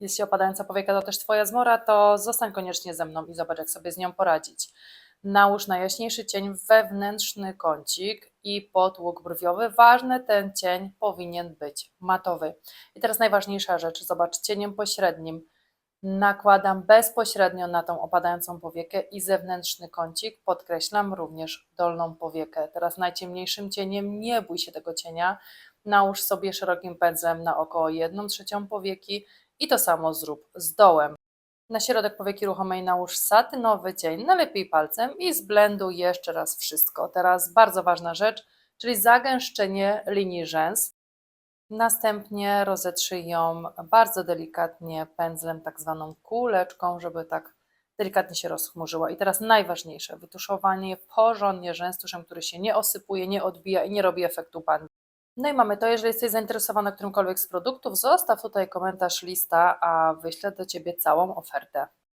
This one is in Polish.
Jeśli opadająca powieka to też Twoja zmora, to zostań koniecznie ze mną i zobacz, jak sobie z nią poradzić. Nałóż najjaśniejszy cień wewnętrzny kącik i pod łuk brwiowy. Ważne, ten cień powinien być matowy. I teraz najważniejsza rzecz, zobacz, cieniem pośrednim nakładam bezpośrednio na tą opadającą powiekę i zewnętrzny kącik, podkreślam również dolną powiekę. Teraz najciemniejszym cieniem, nie bój się tego cienia, nałóż sobie szerokim pędzlem na około 1 trzecią powieki i to samo zrób z dołem. Na środek powieki ruchomej nałóż satynowy cień, najlepiej palcem i zblenduj jeszcze raz wszystko. Teraz bardzo ważna rzecz, czyli zagęszczenie linii rzęs. Następnie rozetrzyj ją bardzo delikatnie pędzlem, tak zwaną kuleczką, żeby tak delikatnie się rozchmurzyła. I teraz najważniejsze, wytuszowanie porządnie rzęs tuszem, który się nie osypuje, nie odbija i nie robi efektu bandy. No i mamy to, jeżeli jesteś zainteresowany którymkolwiek z produktów, zostaw tutaj komentarz, lista, a wyślę do Ciebie całą ofertę.